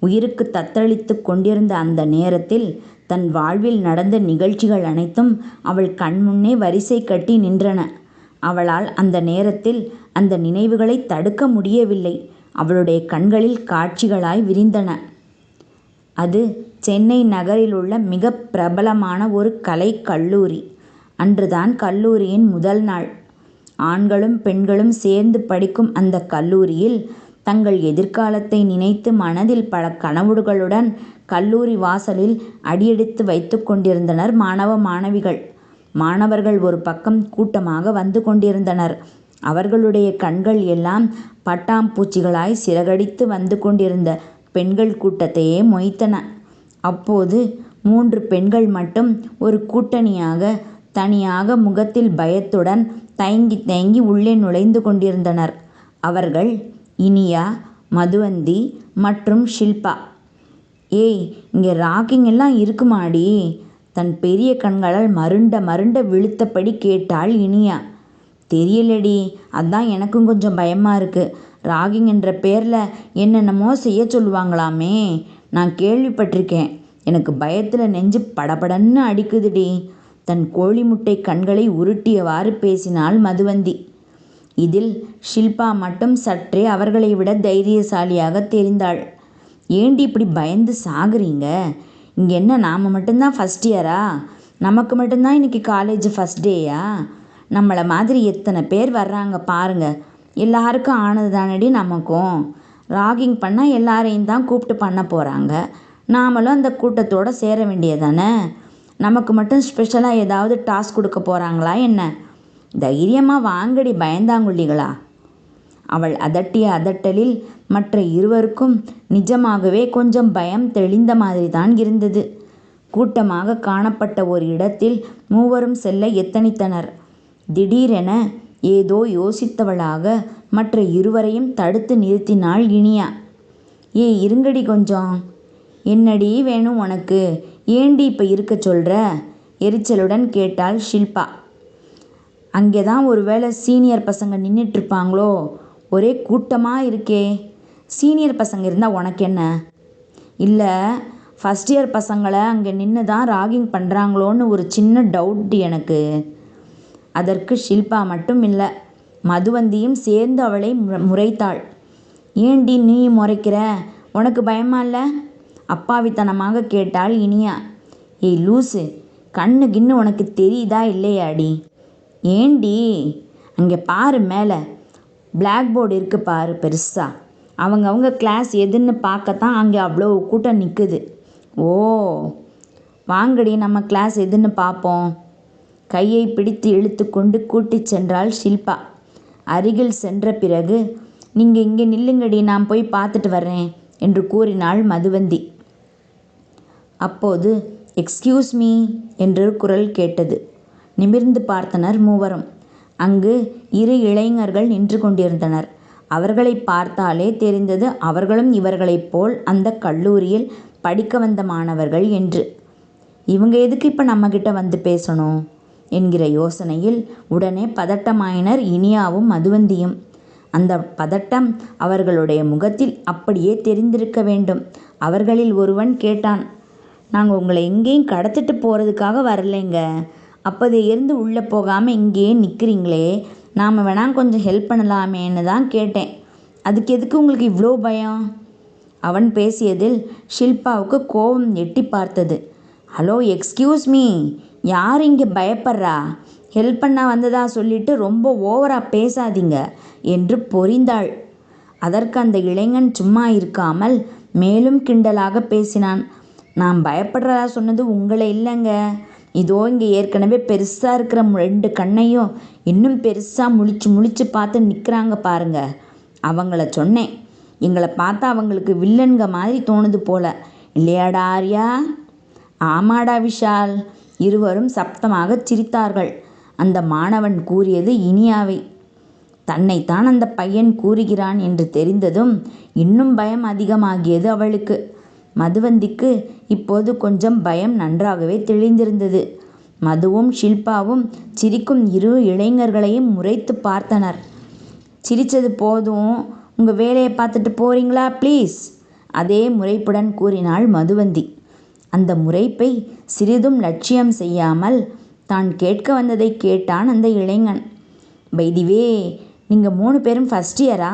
உயிருக்கு தத்தளித்து கொண்டிருந்த அந்த நேரத்தில் தன் வாழ்வில் நடந்த நிகழ்ச்சிகள் அனைத்தும் அவள் கண்முன்னே வரிசை கட்டி நின்றன. அவளால் அந்த நேரத்தில் அந்த நினைவுகளை தடுக்க முடியவில்லை. அவளுடைய கண்களில் காட்சிகளாய் விரிந்தன. அது சென்னை நகரில் உள்ள மிக பிரபலமான ஒரு கலை கல்லூரி. அன்றுதான் கல்லூரியின் முதல் நாள். ஆண்களும் பெண்களும் சேர்ந்து படிக்கும் அந்த கல்லூரியில் தங்கள் எதிர்காலத்தை நினைத்து மனதில் பல கனவுகளுடன் கல்லூரி வாசலில் அடியெடுத்து வைத்து கொண்டிருந்தனர் மாணவ மாணவிகள். மாணவர்கள் ஒரு பக்கம் கூட்டமாக வந்து கொண்டிருந்தனர். அவர்களுடைய கண்கள் எல்லாம் பட்டாம்பூச்சிகளாய் சிறகடித்து வந்து கொண்டிருந்த பெண்கள் கூட்டத்தையே மொய்த்தன. அப்போது மூன்று பெண்கள் மட்டும் ஒரு கூட்டணியாக தனியாக முகத்தில் பயத்துடன் தயங்கி தயங்கி உள்ளே நுழைந்து கொண்டிருந்தனர். அவர்கள் இனியா மதுவந்தி மற்றும் ஷில்பா. ஏய் இங்கே ராக்கிங் எல்லாம் இருக்குமாடி? தன் பெரிய கண்களால் மருண்ட மருண்ட விழுத்தபடி கேட்டாள் இனியா. தெரியலடி அதான் எனக்கும் கொஞ்சம் பயமாக இருக்குது ராகிங் என்ற பேரில் என்னென்னமோ செய்ய சொல்லுவாங்களாமே. நான் கேள்விப்பட்டிருக்கேன். எனக்கு பயத்தில் நெஞ்சு படபடன்னு அடிக்குதுடி. தன் கோழி முட்டை கண்களை உருட்டியவாறு பேசினாள் மதுவந்தி. இதில் ஷில்பா மட்டும் சற்றே அவர்களை விட தைரியசாலியாக தெரிந்தாள். ஏண்டி இப்படி பயந்து சாகுறீங்க? இங்கே என்ன நாம் மட்டும்தான் ஃபஸ்ட் இயரா நமக்கு மட்டும்தான் இன்றைக்கி காலேஜ் ஃபஸ்ட் டேயா நம்மளை மாதிரி எத்தனை பேர் வர்றாங்க பாருங்கள் எல்லாருக்கும் ஆனது தானடி நமக்கும். ராகிங் பண்ணால் எல்லாரையும் தான் கூப்பிட்டு பண்ண போகிறாங்க நாமளும் அந்த கூட்டத்தோடு சேர வேண்டியதானே நமக்கு மட்டும் ஸ்பெஷலாக ஏதாவது டாஸ்க் கொடுக்க போகிறாங்களா என்ன? தைரியமாக வாங்கடி பயந்தாங்குள்ளிகளா? அவள் அதட்டிய அதட்டலில் மற்ற இருவருக்கும் நிஜமாகவே கொஞ்சம் பயம் தெளிந்த மாதிரி தான் இருந்தது. கூட்டமாக காணப்பட்ட ஒரு இடத்தில் மூவரும் செல்ல எத்தனித்தனர். திடீரென ஏதோ யோசித்தவளாக மற்ற இருவரையும் தடுத்து நிறுத்தினாள் இனியா. ஏ இருங்கடி கொஞ்சம். என்னடி வேணும் உனக்கு? ஏண்டி இப்போ இருக்க சொல்கிற எரிச்சலுடன் கேட்டாள் ஷில்பா. அங்கே தான் ஒரு வேளை சீனியர் பசங்க நின்றுட்டுருப்பாங்களோ ஒரே கூட்டமாக இருக்கே. சீனியர் பசங்க இருந்தால் உனக்கு என்ன? இல்லை ஃபஸ்ட் இயர் பசங்களை அங்கே நின்று தான் ராகிங் பண்ணுறாங்களோன்னு ஒரு சின்ன டவுட் எனக்கு. அதற்கு ஷில்பா மட்டும் இல்லை மதுவந்தியும் சேர்ந்து அவளை முறைத்தாள். ஏண்டி நீ முறைக்கிற? உனக்கு பயமா இல்லை? அப்பாவித்தனமாக கேட்டாள் இனியா. ஏய் லூசு கண்ணு கிண்ணு உனக்கு தெரியுதா இல்லையாடி? ஏண்டி? அங்கே பாரு மேலே. பிளாக் போர்டு இருக்குது பாரு பெருசாக அவங்க அவங்க கிளாஸ் எதுன்னு பார்க்கத்தான் அங்கே அவ்வளோ கூட்டம் நிற்குது ஓ வாங்கடி நம்ம கிளாஸ் எதுன்னு பார்ப்போம். கையை பிடித்து இழுத்து கொண்டு கூட்டிச் சென்றாள் ஷில்பா. அருகில் சென்ற பிறகு நீங்கள் இங்கே நில்லுங்கடி நான் போய் பார்த்துட்டு வர்றேன் என்று கூறினாள் மதுவந்தி. அப்போது எக்ஸ்கியூஸ் மீ என்று குரல் கேட்டது. நிமிர்ந்து பார்த்தனர் மூவரும். அங்கு இரு இளைஞர்கள் நின்று கொண்டிருந்தனர். அவர்களை பார்த்தாலே தெரிந்தது அவர்களும் இவர்களைப் போல் அந்த கல்லூரியில் படிக்க வந்த மாணவர்கள் என்று. இவங்க எதுக்கு இப்போ நம்மகிட்ட வந்து பேசணும்? என்கிற யோசனையில் உடனே பதட்டமாயினர் இனியாவும் மதுவந்தியும். அந்த பதட்டம் அவர்களுடைய முகத்தில் அப்படியே தெரிந்திருக்க வேண்டும். அவர்களில் ஒருவன் கேட்டான் நாங்கள் உங்களை எங்கேயும் கடத்திட்டு போகிறதுக்காக வரலைங்க. இருந்து உள்ளே போகாமல் இங்கேயே நிற்கிறீங்களே நாம் வேணால் கொஞ்சம் ஹெல்ப் பண்ணலாமேன்னு தான் கேட்டேன். அதுக்கு எதுக்கு உங்களுக்கு இவ்வளோ பயம்? அவன் பேசியதில் ஷில்பாவுக்கு கோபம் எட்டி பார்த்தது. ஹலோ எக்ஸ்கியூஸ் மீ யார் இங்கே பயப்படுறா? ஹெல்ப் பண்ண வந்ததா சொல்லிட்டு ரொம்ப ஓவராக பேசாதீங்க என்று பொறிந்தாள். அதற்கு அந்த இளைஞன் சும்மா இருக்காமல் மேலும் கிண்டலாக பேசினான். நான் பயப்படுறதா சொன்னது உங்களை இல்லைங்க. இதோ இங்கே ஏற்கனவே பெருசாக இருக்கிற ரெண்டு கண்ணையும் இன்னும் பெருசாக முழிச்சு முழிச்சு பார்த்து நிற்கிறாங்க பாருங்க. அவங்கள சொன்னேன். எங்களை பார்த்தா அவங்களுக்கு வில்லன்க மாதிரி தோணுது போல. இல்லையாடா ஆர்யா? ஆமாடா விஷால். இருவரும் சப்தமாகச் சிரித்தார்கள். அந்த மாணவன் கூறியது இனியாவை. தன்னைத்தான் அந்த பையன் கூறுகிறான் என்று தெரிந்ததும் இன்னும் பயம் அதிகமாகியது அவளுக்கு. மதுவந்திக்கு இப்போது கொஞ்சம் பயம் நன்றாகவே தெளிந்திருந்தது. மதுவும் ஷில்பாவும் சிரிக்கும் இரு இளைஞர்களையும் முறைத்து பார்த்தனர். சிரிச்சது போதும். உங்கள் வேலையை பார்த்துட்டு போறீங்களா ப்ளீஸ்? அதே முறைப்புடன் கூறினாள் மதுவந்தி. அந்த முறைப்பை சிறிதும் லட்சியம் செய்யாமல் தான் கேட்க வந்ததை கேட்டான் அந்த இளைஞன். பைதிவே நீங்கள் மூணு பேரும் ஃபஸ்ட் இயரா?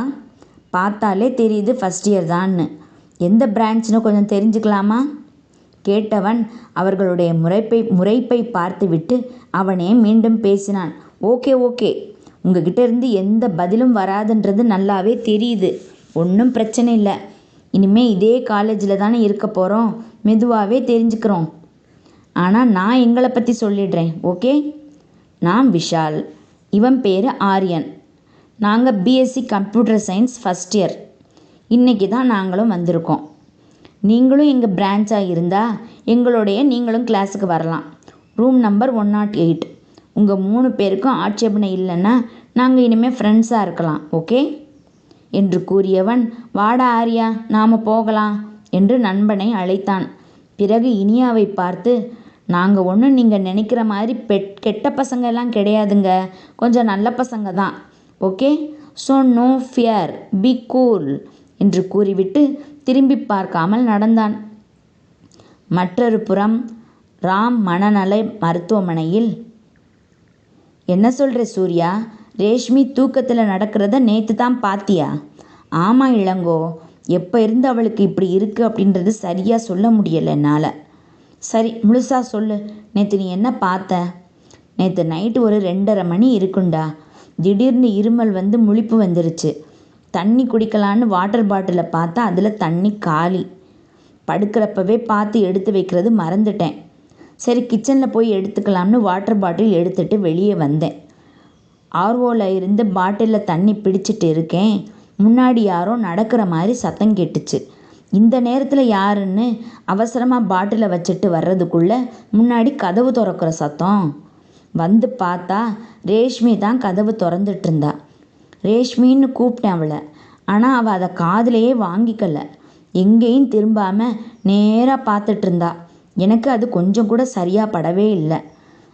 பார்த்தாலே தெரியுது ஃபஸ்ட் இயர் தான்னு. எந்த பிரான்ச்னு கொஞ்சம் தெரிஞ்சுக்கலாமா? கேட்டவன் அவர்களுடைய முறைப்பை முறைப்பை பார்த்துவிட்டு அவனே மீண்டும் பேசினான். Okay okay. உங்ககிட்ட இருந்து எந்த பதிலும் வராதுன்றது நல்லாவே தெரியுது. ஒன்றும் பிரச்சனை இல்லை. இனிமே இதே காலேஜில் தானே இருக்க போகிறோம் மெதுவாகவே தெரிஞ்சுக்கிறோம். ஆனால் நான் எங்களை பற்றி சொல்லிடுறேன். ஓகே? நான் விஷால். இவன் பேர் ஆரியன். நாங்கள் BSc computer science first year இன்றைக்கி தான் நாங்களும் வந்திருக்கோம். நீங்களும் எங்கள் பிரான்ச்சாக இருந்தால் எங்களுடைய நீங்களும் கிளாஸுக்கு வரலாம். Room number one nought eight உங்கள் மூணு பேருக்கும் ஆட்சேபனை இல்லைன்னா நாங்கள் இனிமேல் ஃப்ரெண்ட்ஸாக இருக்கலாம் ஓகே என்று கூறியவன் வாடா ஆரியா நாம் போகலாம் என்று நண்பனை அழைத்தான். பிறகு இனியாவை பார்த்து நாங்கள் ஒன்றும் நீங்கள் நினைக்கிற மாதிரி பெட் கெட்ட பசங்க எல்லாம் கிடையாதுங்க. கொஞ்சம் நல்ல பசங்க தான் okay so no fear be cool என்று கூறிவிட்டு திரும்பி பார்க்காமல் நடந்தான். மற்றொரு புறம் ராம் மனநல மருத்துவமனையில் என்ன சொல்கிற சூர்யா? ரேஷ்மி தூக்கத்தில் நடக்கிறத நேற்று தான் பாத்தியா? ஆமாம் இளங்கோ எப்போ இருந்து அவளுக்கு இப்படி இருக்குது அப்படின்றது சரியாக சொல்ல முடியலை என்னால். சரி முழுசாக சொல்லு. நேற்று நீ என்ன பார்த்த? நேற்று நைட்டு ஒரு ரெண்டரை மணி இருக்குண்டா. திடீர்னு இருமல் வந்து முழிப்பு வந்துருச்சு. தண்ணி குடிக்கலான்னு வாட்டர் பாட்டிலை பார்த்தா அதில் தண்ணி காலி. படுக்கிறப்பவே பார்த்து எடுத்து வைக்கிறது மறந்துட்டேன். சரி கிச்சனில் போய் எடுத்துக்கலாம்னு வாட்டர் பாட்டில் எடுத்துட்டு வெளியே வந்தேன். ஆர்வோவில் இருந்து பாட்டிலில் தண்ணி பிடிச்சிட்டு இருக்கேன். முன்னாடி யாரோ நடக்கிற மாதிரி சத்தம் கேட்டுச்சு. இந்த நேரத்தில் யாருன்னு அவசரமாக பாட்டிலை வச்சுட்டு வர்றதுக்குள்ளே முன்னாடி கதவு திறக்கிற சத்தம். வந்து பார்த்தா ரேஷ்மி தான் கதவு திறந்துட்டு இருந்தா. ரேஷ்மின்னு கூப்பிட்டேன் அவளை. ஆனால் அவள் அதை காதுலேயே வாங்கிக்கல. எங்கேயும் திரும்பாமல் நேராக பார்த்துட்டு இருந்தா எனக்கு அது கொஞ்சம் கூட சரியாக படவே இல்லை.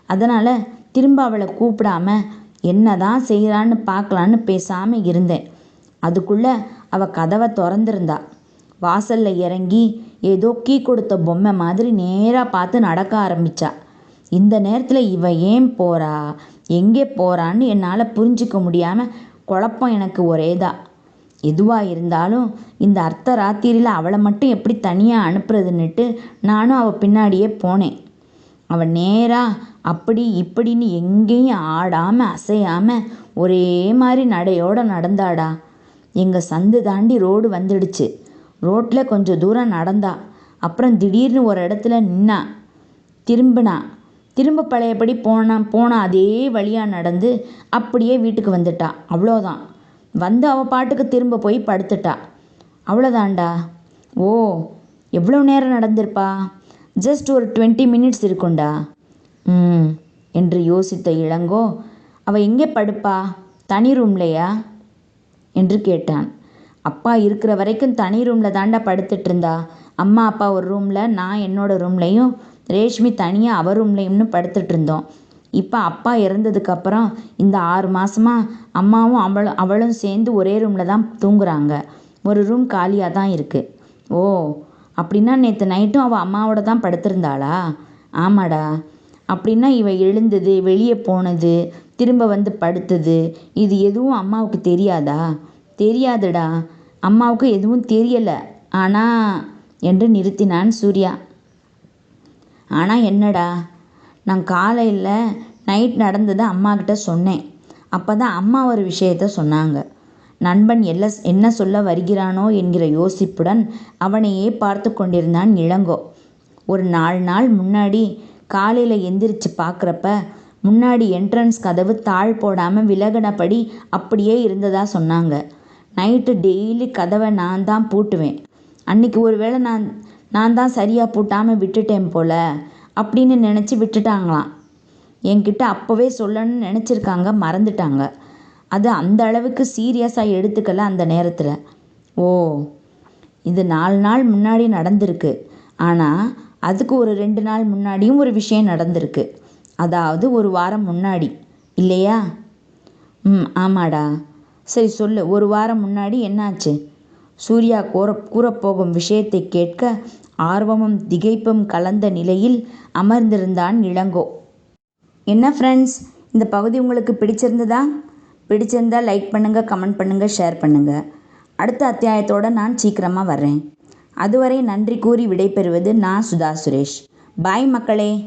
அதனால் திரும்ப அவளை கூப்பிடாம என்ன தான் செய்கிறான்னு பார்க்கலான்னு பேசாமல் இருந்தேன். அதுக்குள்ளே அவள் கதவை திறந்திருந்தா. வாசலில் இறங்கி ஏதோ கீ கொடுத்த பொம்மை மாதிரி நேராக பார்த்து நடக்க ஆரம்பித்தா இந்த நேரத்தில் இவ ஏன் போகிறா எங்கே போகிறான்னு என்னால் புரிஞ்சிக்க முடியாமல் குழப்பம் எனக்கு ஒரே தான் எதுவாக இருந்தாலும் இந்த அர்த்த ராத்திரியில் அவளை மட்டும் எப்படி தனியாக அனுப்புறதுன்னுட்டு நானும் அவள் பின்னாடியே போனேன். அவள் நேராக அப்படி இப்படின்னு எங்கேயும் ஆடாமல் அசையாமல் ஒரே மாதிரி நடையோடு நடந்தாடா. எங்கள் சந்து தாண்டி ரோடு வந்துடுச்சு. ரோட்டில் கொஞ்சம் தூரம் நடந்தா. அப்புறம் திடீர்னு ஒரு இடத்துல நின்னா. திரும்பினா. திரும்ப பழையபடி போன போன அதே வழியாக நடந்து அப்படியே வீட்டுக்கு வந்துட்டா. அவ்வளோதான். வந்து அவள் பாட்டுக்கு திரும்ப போய் படுத்துட்டா. அவ்வளோதான்டா. ஓ எவ்வளோ நேரம் நடந்திருப்பா? ஜஸ்ட் ஒரு டுவெண்ட்டி மினிட்ஸ் இருக்கும்டா. ம் என்று யோசித்த இளங்கோ அவள் எங்கே படுப்பா? தனி ரூம்லையா என்று கேட்டான். அப்பா இருக்கிற வரைக்கும் தனி ரூமில் தாண்டா படுத்துட்டு இருந்தா. அம்மா அப்பா ஒரு ரூமில் நான் என்னோட ரூம்லையும் ரேஷ்மி தனியாக அவ ரூம்லேயும்னு படுத்துட்டு இருந்தோம் இப்போ அப்பா இறந்ததுக்கப்புறம் இந்த ஆறு மாதமாக அம்மாவும் அவளும் அவளும் சேர்ந்து ஒரே ரூமில் தான் தூங்குறாங்க. ஒரு ரூம் காலியாக தான் இருக்குது ஓ அப்படின்னா நேற்று நைட்டும் அவள் அம்மாவோட தான் படுத்திருந்தாளா? ஆமாடா. அப்படின்னா இவ எழுந்தது வெளியே போனது திரும்ப வந்து படுத்தது இது எதுவும் அம்மாவுக்கு தெரியாதா? தெரியாதுடா. அம்மாவுக்கு எதுவும் தெரியலை. ஆனால் என்று நிறுத்தினான் சூர்யா. ஆனால் என்னடா? நான் காலையில் நைட் நடந்ததை அம்மாக்கிட்ட சொன்னேன். அப்போ தான் அம்மா ஒரு விஷயத்த சொன்னாங்க. நண்பன் எல்ல என்ன சொல்ல வருகிறானோ என்கிற யோசிப்புடன் அவனையே பார்த்து கொண்டிருந்தான் இளங்கோ. ஒரு நாலு நாள் முன்னாடி காலையில் எந்திரிச்சு பார்க்குறப்ப முன்னாடி என்ட்ரன்ஸ் கதவு தாழ் போடாமல் விலகினபடி அப்படியே இருந்ததா சொன்னாங்க. நைட்டு டெய்லி கதவை நான் தான் பூட்டுவேன். அன்னைக்கு ஒரு வேளை நான் நான் தான் சரியாக பூட்டாமல் விட்டுட்டேன் போல அப்படின்னு நினச்சி விட்டுட்டாங்களாம். என்கிட்ட அப்போவே சொல்லணும்னு நினச்சிருக்காங்க மறந்துட்டாங்க. அது அந்த அளவுக்கு சீரியஸாக எடுத்துக்கல அந்த நேரத்தில். ஓ இது நாலு நாள் முன்னாடி நடந்திருக்கு. ஆனால் அதுக்கு ஒரு ரெண்டு நாள் முன்னாடியும் ஒரு விஷயம் நடந்திருக்கு. அதாவது ஒரு வாரம் முன்னாடி. இல்லையா? ம் ஆமாடா. சரி சொல்லு ஒரு வாரம் முன்னாடி என்னாச்சு? சூர்யா கூற கூறப்போகும் விஷயத்தை கேட்க ஆர்வமும் திகைப்பும் கலந்த நிலையில் அமர்ந்திருந்தான் இளங்கோ. என்ன ஃப்ரெண்ட்ஸ் இந்த பகுதி உங்களுக்கு பிடிச்சிருந்ததா? பிடிச்சிருந்தா லைக் பண்ணுங்கள் கமெண்ட் பண்ணுங்கள் ஷேர் பண்ணுங்கள் அடுத்த அத்தியாயத்தோடு நான் சீக்கிரமாக வர்றேன். அதுவரை நன்றி கூறி விடைபெறுவது நான் சுதா சுரேஷ். பாய் மக்களே.